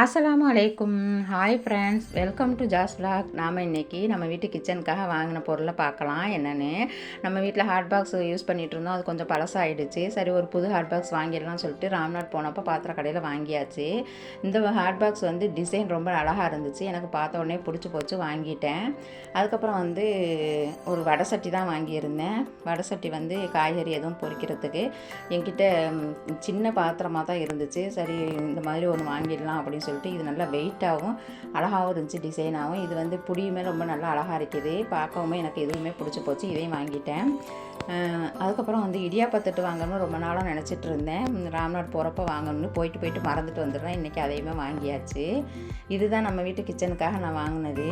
அஸ்ஸலாமு அலைக்கும். Hi friends welcome to ஜாஸ் பிளாக் நாம் இன்றைக்கி நம்ம வீட்டு கிச்சனுக்காக வாங்கின பொருளை பார்க்கலாம். என்னென்னு? நம்ம வீட்டில் ஹாட் பாக்ஸ் யூஸ் பண்ணிகிட்டு இருந்தோம். அது கொஞ்சம் பழசாயிடுச்சு. சரி ஒரு புது ஹாட் பாக்ஸ் வாங்கிடலாம்னு சொல்லிட்டு ராம்நாத் போனப்போ பாத்திர கடையில் வாங்கியாச்சு. இந்த ஹாட் பாக்ஸ் வந்து டிசைன் ரொம்ப அழகாக இருந்துச்சு. எனக்கு பார்த்த உடனே பிடிச்சி போச்சு வாங்கிட்டேன். அதுக்கப்புறம் வந்து ஒரு வடை சட்டி தான் வாங்கியிருந்தேன். வடை சட்டி வந்து காய்கறி எதுவும் பொரிக்கிறதுக்கு என்கிட்ட சின்ன பாத்திரமாக தான் இருந்துச்சு. சரி இந்த மாதிரி ஒன்று வாங்கிடலாம் அப்படின்னு சொல்லிட்டு இது நல்லா வெயிட்டாகவும் அழகாகவும் இருந்துச்சு டிசைனாகவும் இது வந்து புடியுமே ரொம்ப நல்லா அழகாக இருக்குது. பார்க்கவுமே எனக்கு எதுவுமே பிடிச்சி போச்சு. இதையும் வாங்கிட்டேன். அதுக்கப்புறம் வந்து இடியாப்பத்தட்டு வாங்கணும்னு ரொம்ப நாளாக நினச்சிட்டு இருந்தேன். ராம்நாட் போகிறப்ப வாங்கணும்னு போயிட்டு போயிட்டு மறந்துட்டு வந்துடுறேன். இன்றைக்கி அதையுமே வாங்கியாச்சு. இதுதான் நம்ம வீட்டு கிச்சனுக்காக நான் வாங்கினது.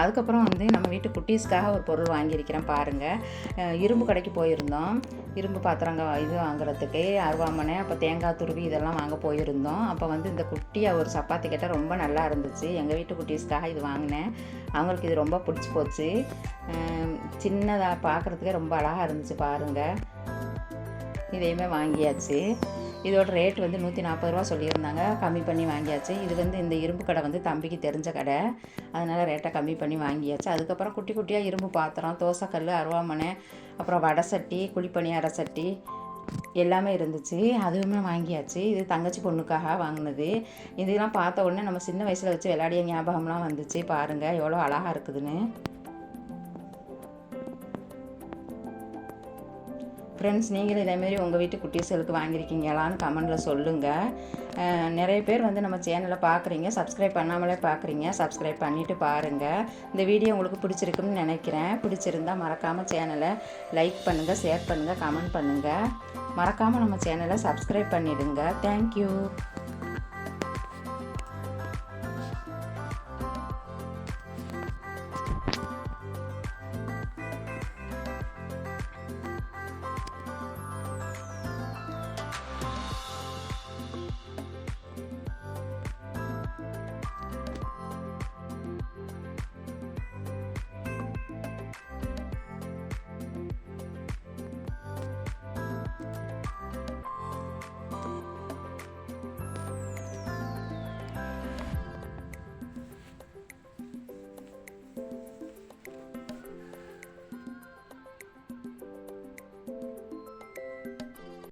அதுக்கப்புறம் வந்து நம்ம வீட்டு குட்டீஸ்க்காக ஒரு பொருள் வாங்கியிருக்கிறேன் பாருங்கள் இரும்பு கடைக்கு போயிருந்தோம். இரும்பு பாத்திரங்க இது வாங்குறதுக்கு அருவாமனை அப்போ தேங்காய் துருவி இதெல்லாம் வாங்க போயிருந்தோம். அப்போ வந்து இந்த குட்டியாக ஒரு சப்பாத்தி கேட்டால் ரொம்ப நல்லா இருந்துச்சு. எங்கள் வீட்டு குட்டீஸ்க்காக இது வாங்கினேன். அவங்களுக்கு இது ரொம்ப பிடிச்சி போச்சு. சின்னதாக பார்க்குறதுக்கே ரொம்ப அழகாக இருந்துச்சு பாருங்கள் இதையுமே வாங்கியாச்சு. இதோட ரேட் வந்து நூற்றி நாற்பது ரூபா சொல்லியிருந்தாங்க. கம்மி பண்ணி வாங்கியாச்சு. இது வந்து இந்த இரும்பு கடை வந்து தம்பிக்கு தெரிஞ்ச கடை. அதனால் ரேட்டை கம்மி பண்ணி வாங்கியாச்சு. அதுக்கப்புறம் குட்டி குட்டியாக இரும்பு பாத்திரம் தோசைக்கல் அருவாமனை அப்புறம் வடை சட்டி குழிப்பணியார சட்டி எல்லாமே இருந்துச்சு. அதுவுமே வாங்கியாச்சு. இது தங்கச்சி பொண்ணுக்காக வாங்கினது. இதெல்லாம் பார்த்த உடனே நம்ம சின்ன வயசில் வச்சு விளையாடிய ஞாபகம்லாம் வந்துச்சு. பாருங்கள் எவ்வளோ அழகாக இருக்குதுன்னு. ஃப்ரெண்ட்ஸ் நீங்களும் இதேமாரி உங்கள் வீட்டு குட்டீஸ்களுக்கு வாங்கியிருக்கீங்களான்னு கமெண்டில் சொல்லுங்கள் நிறைய பேர் வந்து நம்ம சேனலை பார்க்குறீங்க சப்ஸ்கிரைப் பண்ணாமலே பார்க்குறீங்க சப்ஸ்கிரைப் பண்ணிவிட்டு பாருங்கள் இந்த வீடியோ உங்களுக்கு பிடிச்சிருக்குன்னு நினைக்கிறேன். பிடிச்சிருந்தா மறக்காமல் சேனலை லைக் பண்ணுங்கள் ஷேர் பண்ணுங்கள் கமெண்ட் பண்ணுங்கள் மறக்காமல் நம்ம சேனலை சப்ஸ்கிரைப் பண்ணிவிடுங்க தேங்க்யூ